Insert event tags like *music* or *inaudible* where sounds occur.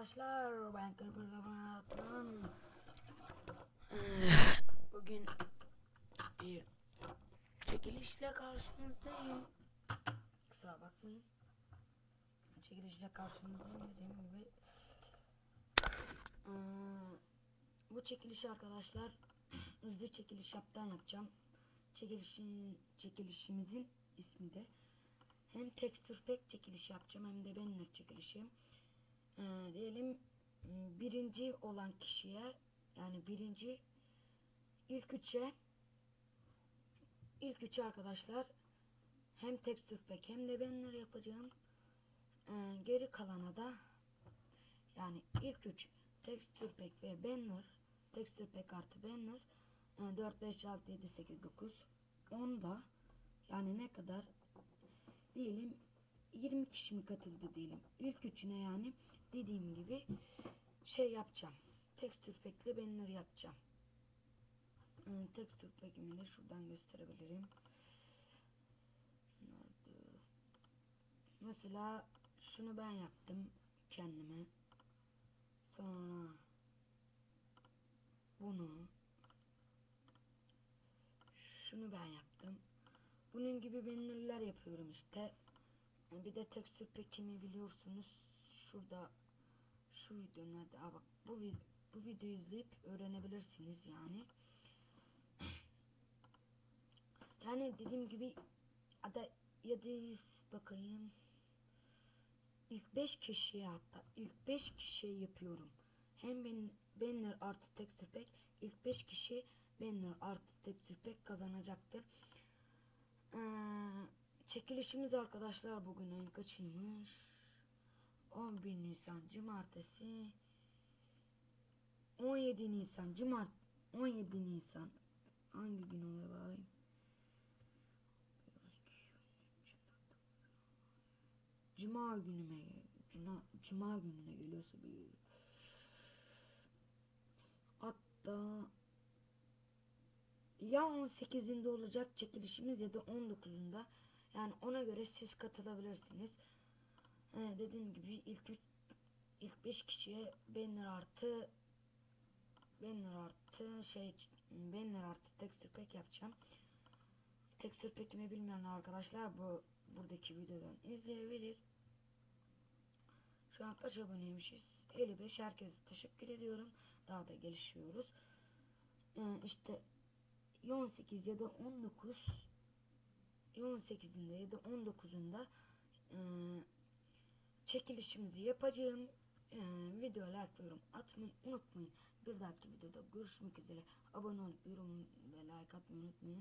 arkadaşlar ben Kırpır Kapanat'ın Bugün bir çekilişle karşınızdayım. Kusura bakmayın. Çekilişle karşınızdayım dediğim gibi. Ee, Bu çekilişi arkadaşlar *clears throat* hızlı çekiliş yaptan yapacağım. Çekilişin, çekilişimizin ismi de hem texture pack çekilişi yapacağım hem de banner çekilişi. Ee, diyelim m, birinci olan kişiye yani birinci ilk üçe ilk üçe arkadaşlar hem texture pack hem de banner yapacağım. Ee, geri kalana da yani ilk üç texture pack ve banner texture pack artı banner e, 4 5 6 7 8 9 10 da yani ne kadar diyelim 20 kişi mi katıldı diyelim. İlk üçüne yani dediğim gibi şey yapacağım. Texture pack'le banner yapacağım. Hmm, texture pack'imi de şuradan gösterebilirim. Nerede? Mesela şunu ben yaptım kendime. Sonra bunu şunu ben yaptım. Bunun gibi bannerler yapıyorum işte. Bir de texture pack'imi biliyorsunuz. Şurada şu video nerede? Aa bak bu bu videoyu izleyip öğrenebilirsiniz yani. Yani dediğim gibi ada ya da bakayım. İlk 5 kişiye hatta ilk 5 kişiye yapıyorum. Hem ben banner artı texture pack ilk 5 kişi banner artı texture pack kazanacaktır. Ee, çekilişimiz arkadaşlar bugün ayın kaçıymış? 11 Nisan Cumartesi 17 Nisan Cumart 17 Nisan hangi gün oluyor bakayım? Cuma günüme Cuma, Cuma gününe geliyorsa bir hatta ya 18'inde olacak çekilişimiz ya da 19'unda. Yani ona göre siz katılabilirsiniz. Ee, dediğim gibi ilk üç, ilk 5 kişiye banner artı banner artı şey banner artı texture pack yapacağım. Texture pack'imi bilmeyen arkadaşlar bu buradaki videodan izleyebilir. Şu an kaç aboneymişiz? 55. Herkese teşekkür ediyorum. Daha da gelişiyoruz. Ee, işte 18 ya da 19 18'inde ya da 19'unda e, çekilişimizi yapacağım. E, video like ve yorum atmayı unutmayın. Bir dahaki videoda görüşmek üzere. Abone olup yorum ve like atmayı unutmayın.